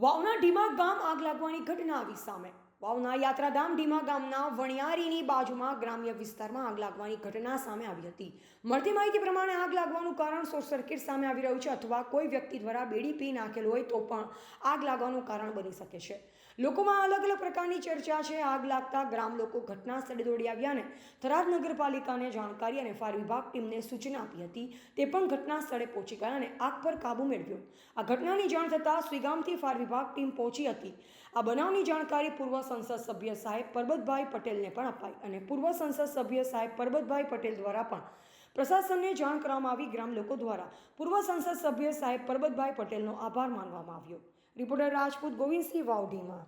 વાવના ઢીમા ગામ આગ લાગવાની ઘટના આવી સામે. વાવના યાત્રાધામ ઢીમા ગામના વણિયારીની બાજુમાં ગ્રામ્ય વિસ્તારમાં આગ લાગવાની ઘટના સામે આવી હતી. મળતી માહિતી પ્રમાણે આગ લાગવાનું કારણ શોર્ટ સર્કિટ સામે આવી રહ્યું છે અથવા કોઈ વ્યક્તિ દ્વારા બેડી પી નાખેલ હોય તો પણ આગ લાગવાનું કારણ બની શકે છે. લોકોમાં અલગ અલગ પ્રકારની ચર્ચા છે. આગ લાગતા ગ્રામ લોકો ઘટના સ્થળે દોડી આવ્યા અને થરાદ નગરપાલિકાને જાણકારી અને ફાયર વિભાગ ટીમને સૂચના આપી હતી. તે પણ ઘટના સ્થળે પહોંચી ગયા અને આગ પર કાબુ મેળવ્યો. આ ઘટનાની જાણ થતાં સ્વીગામથી ફાયર વિભાગ ટીમ પહોંચી હતી. આ બનાવની જાણકારી પૂર્વ સંસદ સભ્ય સાહેબ પરબતભાઈ પટેલને પણ અપાઈ અને પૂર્વ સંસદ સભ્ય સાહેબ પરબતભાઈ પટેલ દ્વારા પણ પ્રશાસનને જાણ કરવામાં આવી ગ્રામ લોકો દ્વારા પૂર્વ સંસદ સભ્ય સાહેબ પરબતભાઈ પટેલનો આભાર માનવામાં આવ્યો. રિપોર્ટર રાજપૂત ગોવિંદસિંહ વાવડીમાં.